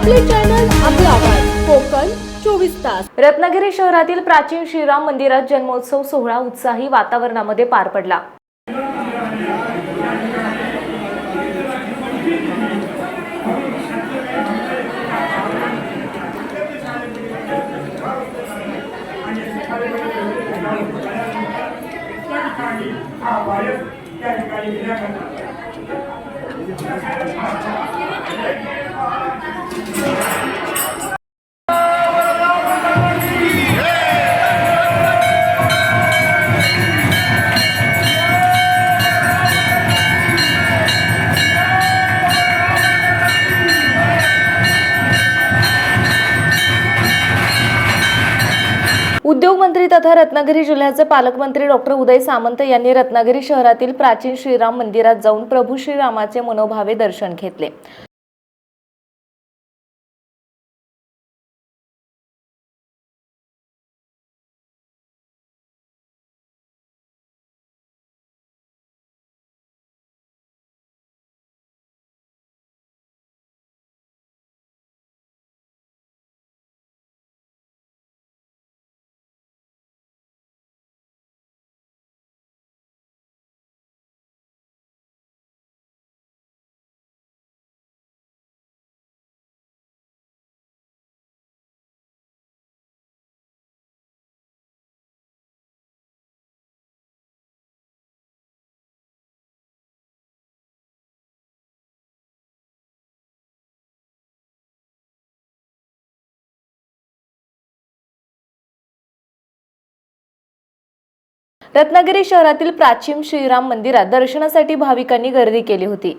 आपले चॅनल आपला आवाज कोकण चोवीस तास. रत्नागिरी शहरातील प्राचीन श्रीराम मंदिरात जन्मोत्सव सोहळा उत्साही वातावरणामध्ये पार पडला. उद्योगमंत्री तथा रत्नागिरी जिल्ह्याचे पालकमंत्री डॉक्टर उदय सामंत यांनी रत्नागिरी शहरातील प्राचीन श्रीराम मंदिरात जाऊन प्रभू श्रीरामाचे मनोभावे दर्शन घेतले. रत्नागिरी शहरातील प्राचीन श्रीराम मंदिरात दर्शनासाठी भाविकांनी गर्दी केली होती.